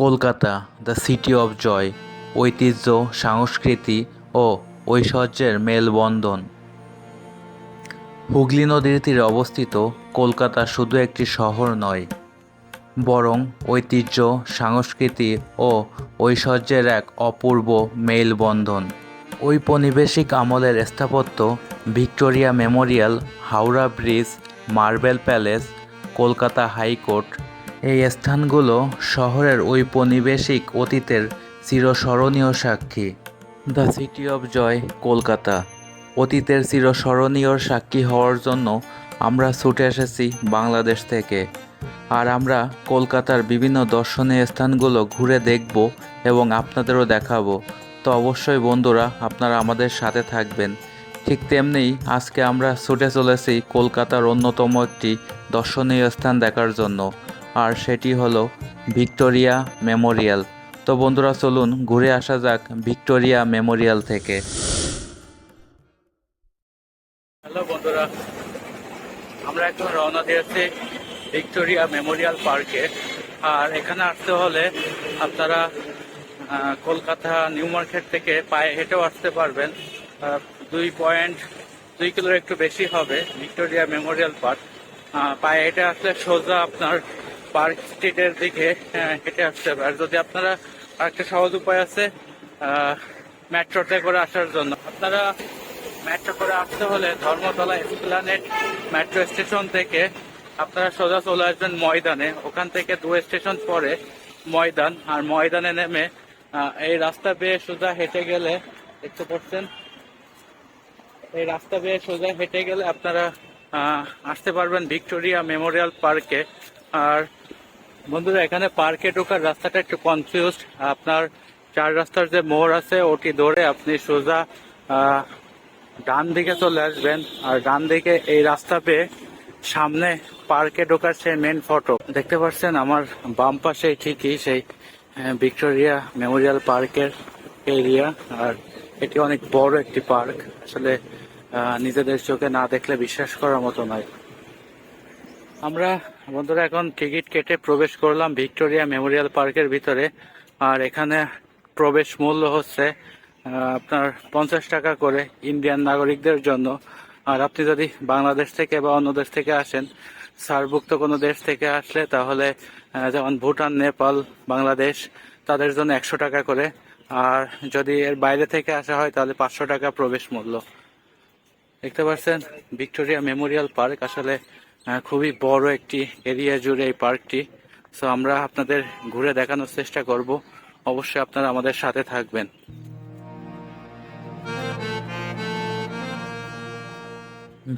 Kolkata, the city of joy, ঐতিহ্য, সংস্কৃতি ও ঐশ্বর্যের মেলবন্ধন। হুগলি নদীর তীরে অবস্থিত কলকাতা শুধু একটি শহর নয়, বরং ঐতিহ্য, সংস্কৃতি ও ঐশ্বর্যের এক অপূর্ব মেলবন্ধন। ঔপনিবেশিক আমলের স্থাপত্য Victoria Memorial, Howrah bridge, Marble Palace, Kolkata high court এই স্থানগুলো শহরের ঔপনিবেশিক অতীতের চিরস্মরণীয় সাক্ষী। The city of joy Kolkata. অতীতের চিরস্মরণীয় সাক্ষী হওয়ার জন্য আমরা ছুটে এসেছি বাংলাদেশ থেকে। আর আমরা কলকাতার বিভিন্ন দর্শনীয় স্থানগুলো ঘুরে দেখব এবং আপনাদেরও দেখাবো। তো অবশ্যই বন্ধুরা, আপনারা আমাদের সাথে থাকবেন। ঠিক তেমনিই আজকে আমরা ছুটে চলেছি কলকাতার অন্যতম একটি দর্শনীয় স্থান দেখার জন্য। আর সেটি হলো ভিক্টোরিয়া মেমোরিয়াল। তো বন্ধুরা, চলুন ঘুরে আসা যাক ভিক্টোরিয়া মেমোরিয়াল থেকে। হ্যালো বন্ধুরা, আমরা এখন রওনা দিয়েছি ভিক্টোরিয়া মেমোরিয়াল পার্কে। আর এখানে আসতে হলে আপনারা কলকাতা নিউ মার্কেট থেকে পায়ে হেঁটেও আসতে পারবেন। দুই পয়েন্ট, দুই কিলোর একটু বেশি হবে ভিক্টোরিয়া মেমোরিয়াল পার্ক। পায়ে হেঁটে আসলে সোজা আপনার পার্ক স্ট্রিটের দিকে হেঁটে আসতে হবে। আর যদি আপনারা আরেকটা সহজ উপায় আছে মেট্রোতে করে আসার জন্য। আপনারা মেট্রো করে আসতে হলে ধর্মতলা এসপ্লানেট মেট্রো স্টেশন থেকে আপনারা সোজা চলে আসবেন ময়দানে। ওখান থেকে দু স্টেশন পরে ময়দান, আর ময়দানে নেমে এই রাস্তা বেয়ে সোজা হেঁটে গেলে, দেখতে পাচ্ছেন? এই রাস্তা বেয়ে সোজা হেঁটে গেলে আপনারা আসতে পারবেন ভিক্টোরিয়া মেমোরিয়াল পার্কে। আর বন্ধুরা, এখানে পার্কে ঢোকার রাস্তাটা একটু কনফিউজ আপনার চার রাস্তার যে মোড় আছে, ওটি ধরে আপনি সোজা ডান দিকে চলে আসবেন। আর ডান দিকে এই রাস্তা পেয়ে সামনে পার্কে ঢোকার সেই মেন ফটো দেখতে পাচ্ছেন আমার বাম পাশে ঠিকই সেই ভিক্টোরিয়া মেমোরিয়াল পার্কের এরিয়া আর এটি অনেক বড় একটি পার্ক। আসলে নিজেদের চোখে না দেখলে বিশ্বাস করার মতো নয়। আমরা বন্ধুরা, এখন টিকিট কেটে প্রবেশ করলাম ভিক্টোরিয়া মেমোরিয়াল পার্কের ভিতরে। আর এখানে প্রবেশ মূল্য হচ্ছে আপনার পঞ্চাশ টাকা করে ইন্ডিয়ান নাগরিকদের জন্য। আর আপনি যদি বাংলাদেশ থেকে বা অন্য দেশ থেকে আসেন সারভুক্ত কোনো দেশ থেকে আসলে তাহলে যেমন ভুটান, নেপাল, বাংলাদেশ, তাদের জন্য একশো টাকা করে। আর যদি এর বাইরে থেকে আসা হয়, তাহলে পাঁচশো টাকা প্রবেশ মূল্য। দেখতে পাচ্ছেন, ভিক্টোরিয়া মেমোরিয়াল পার্ক। আসলে খুবই বড় একটি এরিয়া জুড়ে এই পার্কটি। সো আমরা আপনাদের ঘুরে দেখানোর চেষ্টা করব। অবশ্যই আপনারা আমাদের সাথে থাকবেন।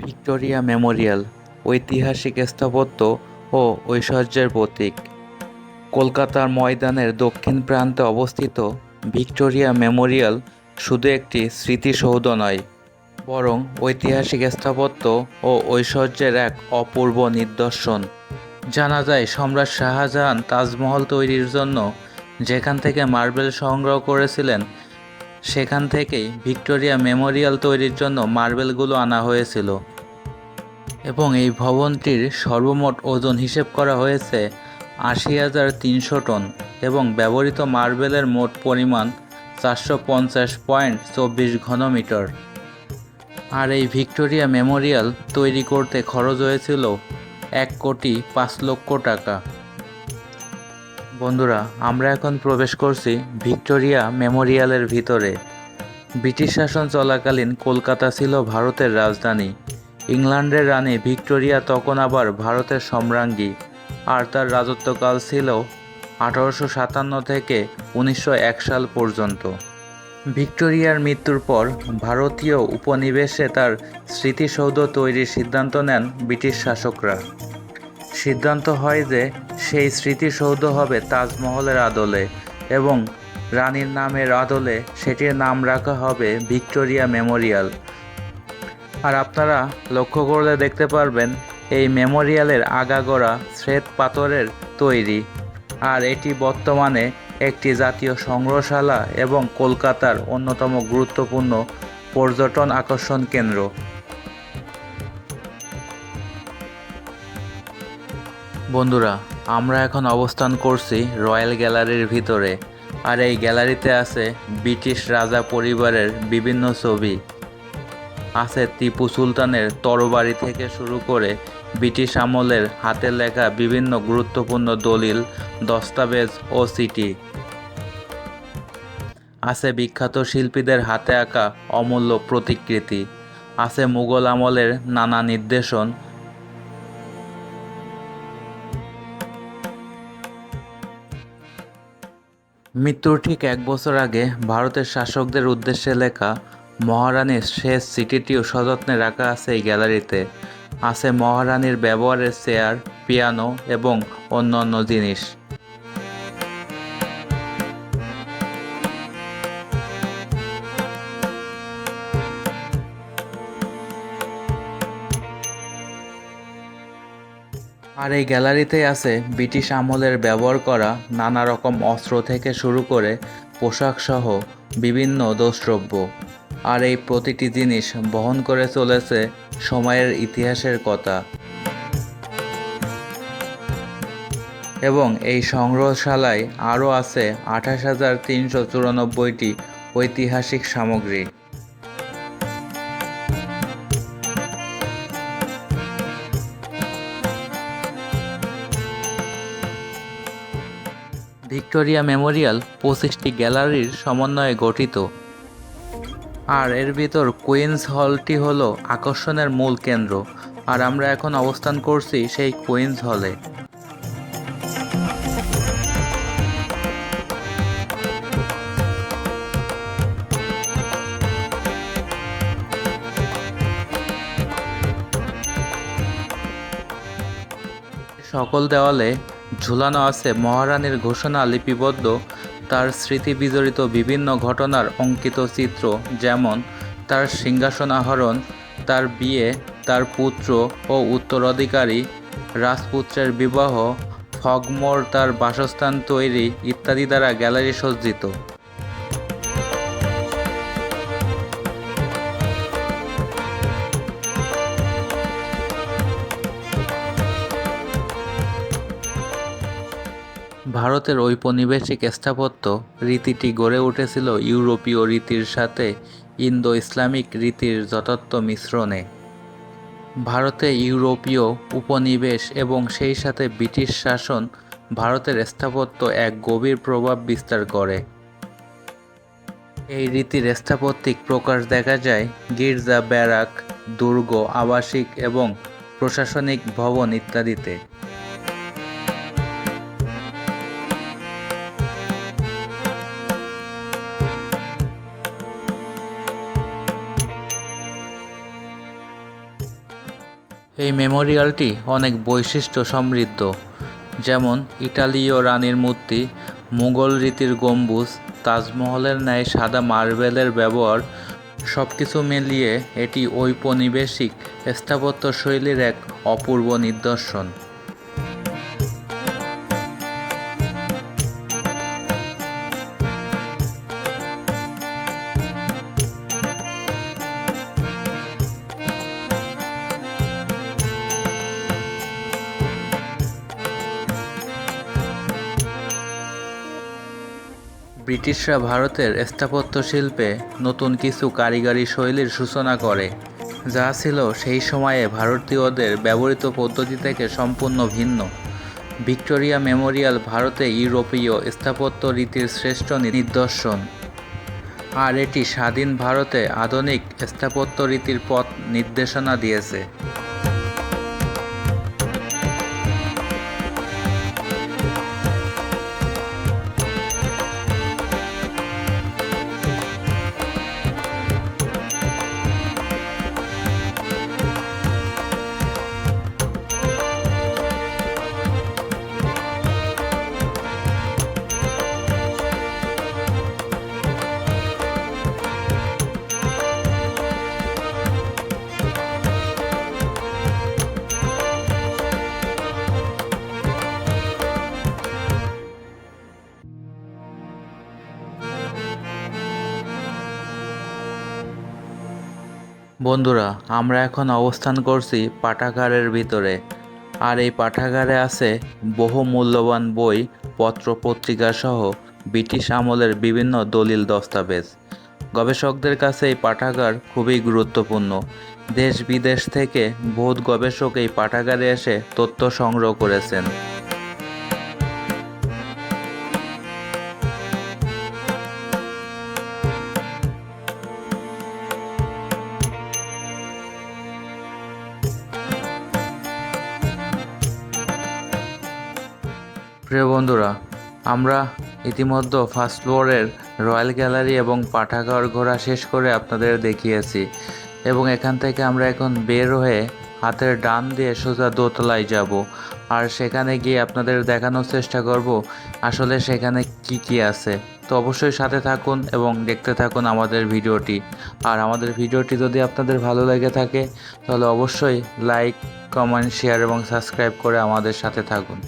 ভিক্টোরিয়া মেমোরিয়াল, ঐতিহাসিক স্থাপত্য ও ঐশ্বর্যের প্রতীক। কলকাতার ময়দানের দক্ষিণ প্রান্তে অবস্থিত ভিক্টোরিয়া মেমোরিয়াল শুধু একটি স্মৃতিসৌধ নয় বরং ঐতিহাসিক স্থাপত্য ও ঐশ্বর্যের এক অপূর্ব নিদর্শন। জানা যায়, সম্রাট শাহজাহান তাজমহল তৈরির জন্য যেখান থেকে মার্বেল সংগ্রহ করেছিলেন, সেখান থেকেই ভিক্টোরিয়া মেমোরিয়াল তৈরির জন্য মার্বেলগুলো আনা হয়েছিল। এবং এই ভবনটির সর্বমোট ওজন হিসেব করা হয়েছে আশি হাজার তিনশো টন এবং ব্যবহৃত মার্বেলের মোট পরিমাণ চারশো পঞ্চাশ পয়েন্ট চব্বিশ ঘনমিটার। আর এই ভিক্টোরিয়া মেমোরিয়াল তৈরি করতে খরচ হয়েছিল এক কোটি পাঁচ লক্ষ টাকা। বন্ধুরা, আমরা এখন প্রবেশ করছি ভিক্টোরিয়া মেমোরিয়ালের ভিতরে। ব্রিটিশ শাসন চলাকালীন কলকাতা ছিল ভারতের রাজধানী। ইংল্যান্ডের রানী ভিক্টোরিয়া তখন আবার ভারতের সম্রাঙ্গী আর তার রাজত্বকাল ছিল আঠারোশো সাতান্ন থেকে উনিশশো এক সাল পর্যন্ত। ভিক্টোরিয়ার মৃত্যুর পর ভারতীয় উপনিবেশে তার স্মৃতিসৌধ তৈরির সিদ্ধান্ত নেন ব্রিটিশ শাসকরা। সিদ্ধান্ত হয় যে সেই স্মৃতিসৌধ হবে তাজমহলের আদলে এবং রানীর নামের আদলে সেটির নাম রাখা হবে ভিক্টোরিয়া মেমোরিয়াল। আর আপনারা লক্ষ্য করলে দেখতে পারবেন, এই মেমোরিয়ালের আগাগোড়া শ্বেত পাথরের তৈরি। আর এটি বর্তমানে একটি জাতীয় সংগ্রহশালা এবং কলকাতার অন্যতম গুরুত্বপূর্ণ পর্যটন আকর্ষণ কেন্দ্র। বন্ধুরা, আমরা এখন অবস্থান করছি রয়্যাল গ্যালারির ভিতরে। আর এই গ্যালারিতে আছে ব্রিটিশ রাজা পরিবারের বিভিন্ন ছবি। আছে টিপু সুলতানের তরবারি থেকে শুরু করে ব্রিটিশ আমলের হাতে লেখা বিভিন্ন গুরুত্বপূর্ণ দলিল, দস্তাবেজ ও সিটি আছে বিখ্যাত শিল্পীদের হাতে আঁকা অমূল্য প্রতিকৃতি, আছে মুঘল আমলের নানা নির্দেশন। মৃত্যুর ঠিক এক বছর আগে ভারতের শাসকদের উদ্দেশ্যে লেখা মহারানীর শেষ চিঠিটিও সযত্নে রাখা আছে এই গ্যালারিতে। আছে মহারানীর ব্যবহারের চেয়ার, পিয়ানো এবং অন্যান্য জিনিস। আর এই গ্যালারিতে আছে ব্রিটিশ আমলের ব্যবহার করা নানা রকম অস্ত্র থেকে শুরু করে পোশাক সহ বিভিন্ন দ্রব্য আর এই প্রতিটি জিনিস বহন করে চলেছে সময়ের ইতিহাসের কথা। এবং এই সংগ্রহশালায় আরও আছে আঠাশ হাজার তিনশো চুরানব্বইটি ঐতিহাসিক সামগ্রী। ভিক্টোরিয়া মেমোরিয়াল পঁচিশটি গ্যালারির সমন্বয়ে গঠিত। আর এর ভিতর কুইন্স হলটি হলো আকর্ষণের মূল কেন্দ্র। আর আমরা এখন অবস্থান করছি সেই কুইন্স হলে। সকল দেওয়ালে ঝুলানো আছে। মহারানীর ঘোষণা লিপিবদ্ধ। তার স্মৃতি বিজড়িত বিভিন্ন ঘটনার অঙ্কিত চিত্র, যেমন তার সিংহাসন আহরণ, তার বিয়ে, তার পুত্র ও উত্তরাধিকারী, রাজপুত্রের বিবাহ, ফগমোর তার বাসস্থান তৈরি ইত্যাদি দ্বারা গ্যালারি সজ্জিত। ভারতের ঔপনিবেশিক স্থাপত্য রীতিটি গড়ে উঠেছিল ইউরোপীয় রীতির সাথে ইন্দো ইসলামিক রীতির যথার্থ মিশ্রণে। ভারতে ইউরোপীয় উপনিবেশ এবং সেই সাথে ব্রিটিশ শাসন ভারতের স্থাপত্য এক গভীর প্রভাব বিস্তার করে। এই রীতির স্থাপত্যিক প্রকাশ দেখা যায় গির্জা, ব্যারাক, দুর্গ, আবাসিক এবং প্রশাসনিক ভবন ইত্যাদিতে। এই মেমোরিয়ালটি অনেক বৈশিষ্ট্য সমৃদ্ধ, যেমন ইটালীয় রানীর মূর্তি, মুঘল রীতির গম্বুজ, তাজমহলের ন্যায় সাদা মার্বেলের ব্যবহার সব কিছু মিলিয়ে এটি ঔপনিবেশিক স্থাপত্য শৈলীর এক অপূর্ব নিদর্শন। ব্রিটিশরা ভারতের স্থাপত্য শিল্পে নতুন কিছু কারিগরি শৈলীর সূচনা করে, যা ছিল সেই সময়ে ভারতীয়দের ব্যবহৃত পদ্ধতি থেকে সম্পূর্ণ ভিন্ন। ভিক্টোরিয়া মেমোরিয়াল ভারতে ইউরোপীয় স্থাপত্য রীতির শ্রেষ্ঠ নিদর্শন। আর এটি স্বাধীন ভারতে আধুনিক স্থাপত্য রীতির পথ নির্দেশনা দিয়েছে। বন্ধুরা, আমরা এখন অবস্থান করছি পাঠাগারের ভিতরে। আর এই পাঠাগারে আছে বহু মূল্যবান বই, পত্র, পত্রিকা সহ ব্রিটিশ আমলের বিভিন্ন দলিল দস্তাবেজ। গবেষকদের কাছে এই পাঠাগার খুবই গুরুত্বপূর্ণ। দেশ বিদেশ থেকে বহুত গবেষক এই পাঠাগারে এসে তথ্য সংগ্রহ করেছেন। প্রিয় বন্ধুরা, আমরা ইতিমধ্যে ফার্স্ট ফ্লোরের রয়্যাল গ্যালারি এবং পাঠাগার ঘোরা শেষ করে আপনাদের দেখিয়েছি এবং এখান থেকে আমরা এখন বের হয়ে হাতের ডান দিয়ে সোজা দোতলায় যাব। আর সেখানে গিয়ে আপনাদের দেখানোর চেষ্টা করব আসলে সেখানে কি কি আছে। তো অবশ্যই সাথে থাকুন এবং দেখতে থাকুন আমাদের ভিডিওটি। আর আমাদের ভিডিওটি যদি আপনাদের ভালো লেগে থাকে, তাহলে অবশ্যই লাইক, কমেন্ট, শেয়ার এবং সাবস্ক্রাইব করে আমাদের সাথে থাকুন।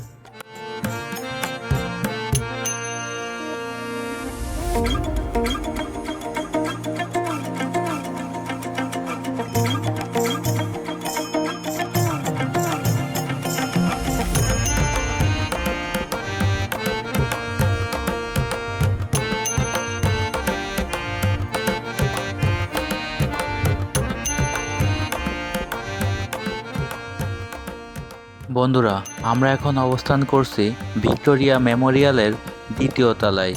বন্ধুরা, আমরা এখন অবস্থান করছি ভিক্টোরিয়া মেমোরিয়ালের দ্বিতীয় তলায়।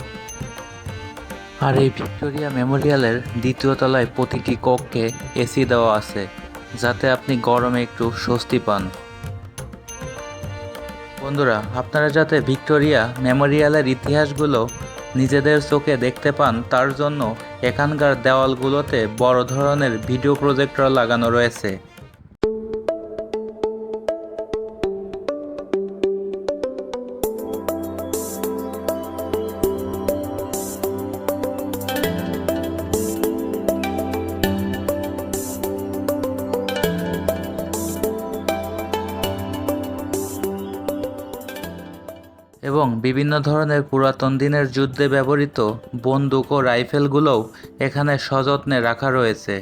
আর এই ভিক্টোরিয়া মেমোরিয়ালের দ্বিতীয় তলায় প্রতিটি কক্ষে এসি দেওয়া আছে, যাতে আপনি গরমে একটু স্বস্তি পান। বন্ধুরা, আপনারা যাতে ভিক্টোরিয়া মেমোরিয়ালের ইতিহাসগুলো নিজেদের চোখে দেখতে পান, তার জন্য এখানকার দেওয়ালগুলোতে বড় ধরনের ভিডিও প্রজেক্টর লাগানো রয়েছে। বিভিন্ন ধরনের পুরাতন দিনের যুদ্ধে ব্যবহৃত বন্দুক ও রাইফেলগুলোও এখানে সযত্নে রাখা রয়েছে।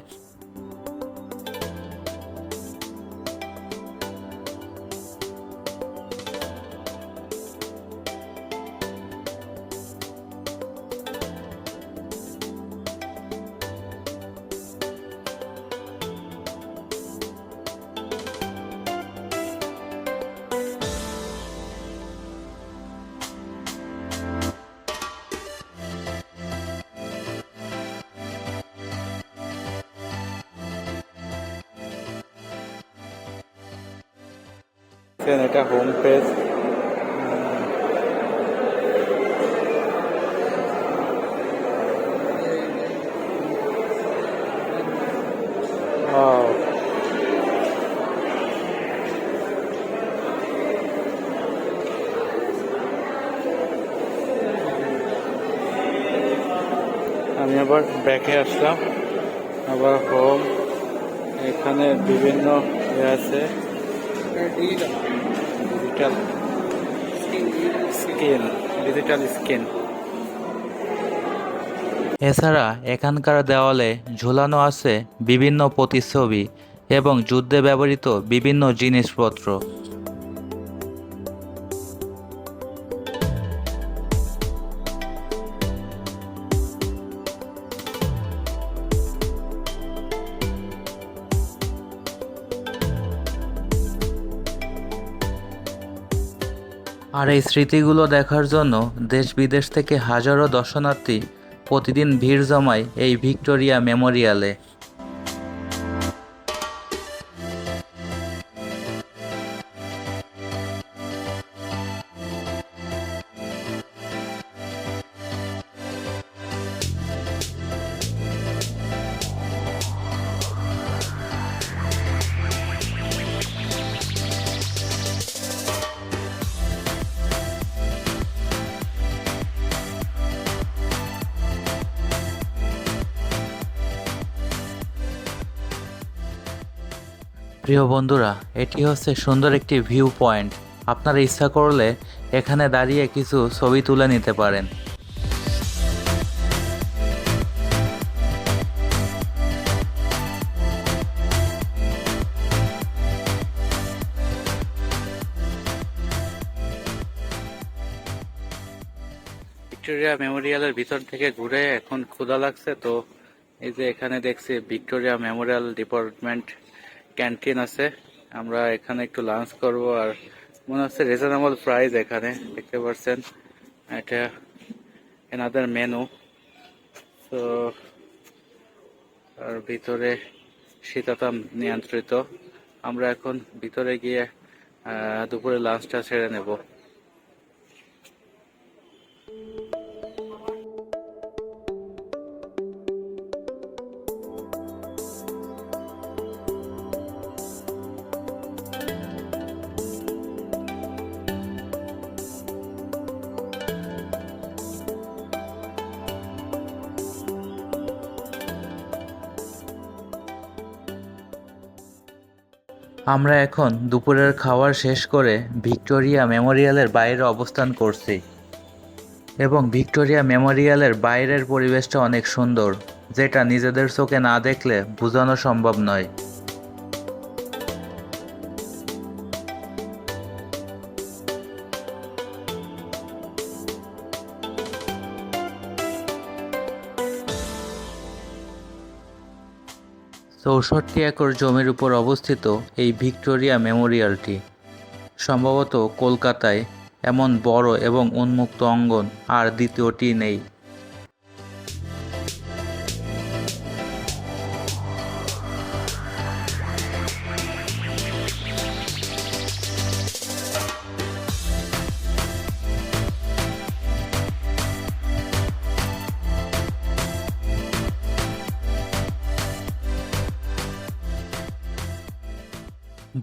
দেখছেন এটা হোম পেজ আমি আবার ব্যাকে আসলাম। আবার হোম এখানে বিভিন্ন ইয়ে আছে। ডিজিটাল স্কেল ডিজিটাল স্কেল এছাড়া এখানকার দেওয়ালে ঝুলানো আছে বিভিন্ন প্রতিচ্ছবি এবং যুদ্ধে ব্যবহৃত বিভিন্ন জিনিসপত্র। আর এই স্মৃতিগুলো দেখার জন্য দেশ বিদেশ থেকে হাজারো দর্শনার্থী প্রতিদিন ভিড় জমায় এই ভিক্টোরিয়া মেমোরিয়ালে। প্রিয় বন্ধুরা, এটি হচ্ছে সুন্দর একটি ভিউ পয়েন্ট আপনারা ইচ্ছা করলে এখানে দাঁড়িয়ে কিছু ছবি তুলে নিতে পারেন। ভিক্টোরিয়া মেমোরিয়ালের ভিতর থেকে ঘুরে এখন ক্ষুধা লাগছে, তো এই যে এখানে দেখছি ভিক্টোরিয়া মেমোরিয়াল ডিপার্টমেন্ট ক্যান্টিন আছে। আমরা এখানে একটু লাঞ্চ করব আর মনে হচ্ছে রিজনেবল প্রাইস এখানে, দেখতে পাচ্ছেন। এটা এনাদের মেনু তো আর ভিতরে শীতাতাম নিয়ন্ত্রিত। আমরা এখন ভিতরে গিয়ে দুপুরে লাঞ্চটা সেরে নেব। আমরা এখন দুপুরের খাওয়ার শেষ করে ভিক্টোরিয়া মেমোরিয়ালের বাইরে অবস্থান করছি। এবং ভিক্টোরিয়া মেমোরিয়ালের বাইরের পরিবেশটা অনেক সুন্দর, যেটা নিজেদের চোখে না দেখলে বোঝানো সম্ভব নয়। চৌষট্টি একর জমির উপর অবস্থিত এই ভিক্টোরিয়া মেমোরিয়ালটি, সম্ভবত কলকাতায় এমন বড় এবং উন্মুক্ত অঙ্গন আর দ্বিতীয়টি নেই।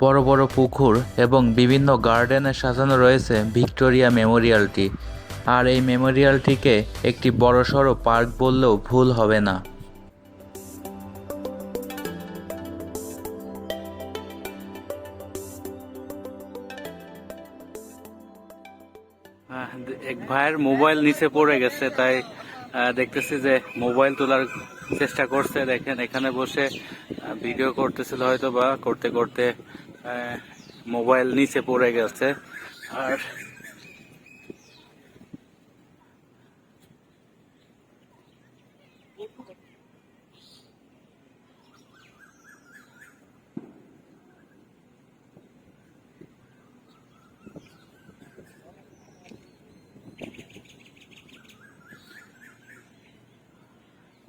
বড় বড় পুকুর এবং বিভিন্ন গার্ডেনে সাজানো রয়েছে ভিক্টোরিয়া মেমোরিয়ালটি। আর এই মেমোরিয়ালটিকে একটি বড়সড় পার্ক বললেও ভুল হবে না। এক ভাইয়ের মোবাইল নিচে পড়ে গেছে, তাই দেখতেছি যে মোবাইল তোলার চেষ্টা করছে। দেখেন, এখানে বসে ভিডিও করতেছিল হয়তো বা করতে করতে মোবাইল নিচে পড়ে গেছে। আর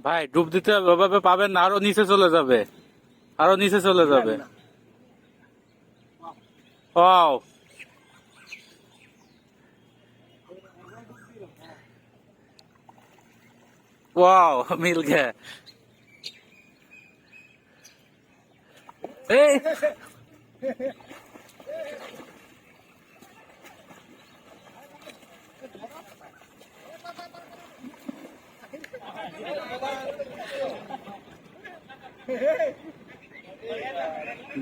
ভাই, ডুব দিতে পাবেন না, আরও নিচে চলে যাবে। আরও নিচে চলে যাবে। ওয়াও ওয়াও মিল গया এই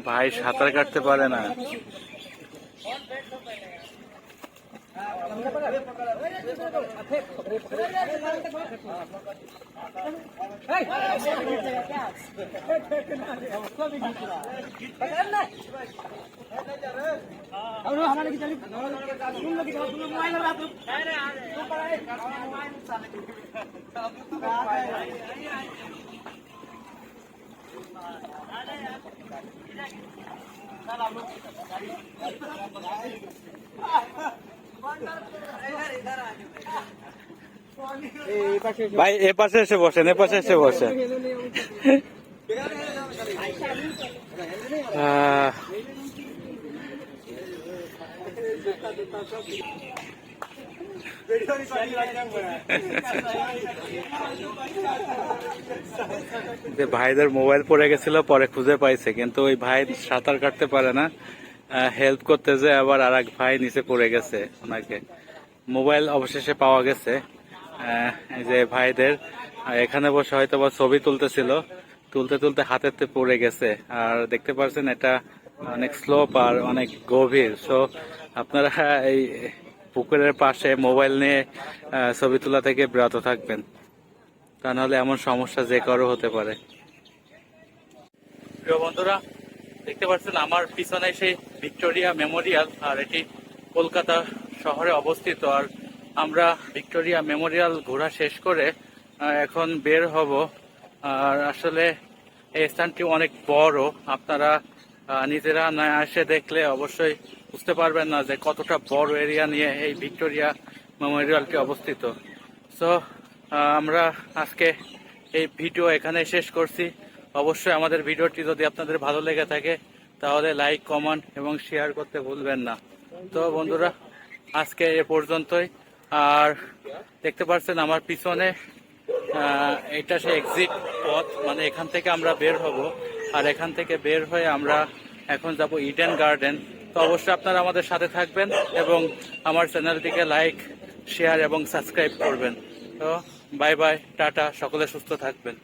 ভাই সাঁতার কাটতে পারে না। हमारे की चली तुम लोग तुम लोग मोबाइल लगा तुम तुम पढ़ा है मोबाइल साले तुम मोबाइल चल आप लोग ভাই, এ পাশে এসে বসেন, এ পাশে এসে বসেন। যে ভাইদের মোবাইল পড়ে গেছিল, পরে খুঁজে পাইছে, কিন্তু ওই ভাই সাঁতার কাটতে পারে না। হেল্প করতে যে আবার আর এক ভাই নিচে পড়ে গেছে, ওনাকে। মোবাইল অবশেষে পাওয়া গেছে। যে ভাইদের এখানে বসে হয়তো বা ছবি তুলতেছিল। তুলতে তুলতে হাতেতে পড়ে গেছে। আর দেখতে পাচ্ছেন এটা অনেক স্লোপ আর অনেক গভীর। সো আপনারা এই পুকুরের পাশে মোবাইল নিয়ে ছবি তোলা থেকে বিরত থাকবেন। তা নাহলে এমন সমস্যা যে কারও হতে পারে। প্রিয় বন্ধুরা, দেখতে পাচ্ছেন, আমার পিছনে সেই ভিক্টোরিয়া মেমোরিয়াল আর এটি কলকাতা শহরে অবস্থিত। আর আমরা ভিক্টোরিয়া মেমোরিয়াল ঘোরা শেষ করে এখন বের হব। আর আসলে এই স্থানটি অনেক বড়। আপনারা নিজেরা না এসে দেখলে অবশ্যই বুঝতে পারবেন না যে কতটা বড় এরিয়া নিয়ে এই ভিক্টোরিয়া মেমোরিয়ালটি অবস্থিত। সো আমরা আজকে এই ভিডিও এখানে শেষ করছি। অবশ্যই আমাদের ভিডিওটি যদি আপনাদের ভালো লেগে থাকে, তাহলে লাইক, কমেন্ট এবং শেয়ার করতে ভুলবেন না। তো বন্ধুরা, আজকে এ পর্যন্তই। আর দেখতে পাচ্ছেন আমার পিছনে এটা সে এক্সিট পথ মানে এখান থেকে আমরা বের হব। আর এখান থেকে বের হয়ে আমরা এখন যাব ইডেন গার্ডেন তো অবশ্যই আপনারা আমাদের সাথে থাকবেন এবং আমার চ্যানেলটিকে লাইক শেয়ার এবং সাবস্ক্রাইব করবেন। তো বাই বাই টাটা, সকলে সুস্থ থাকবেন।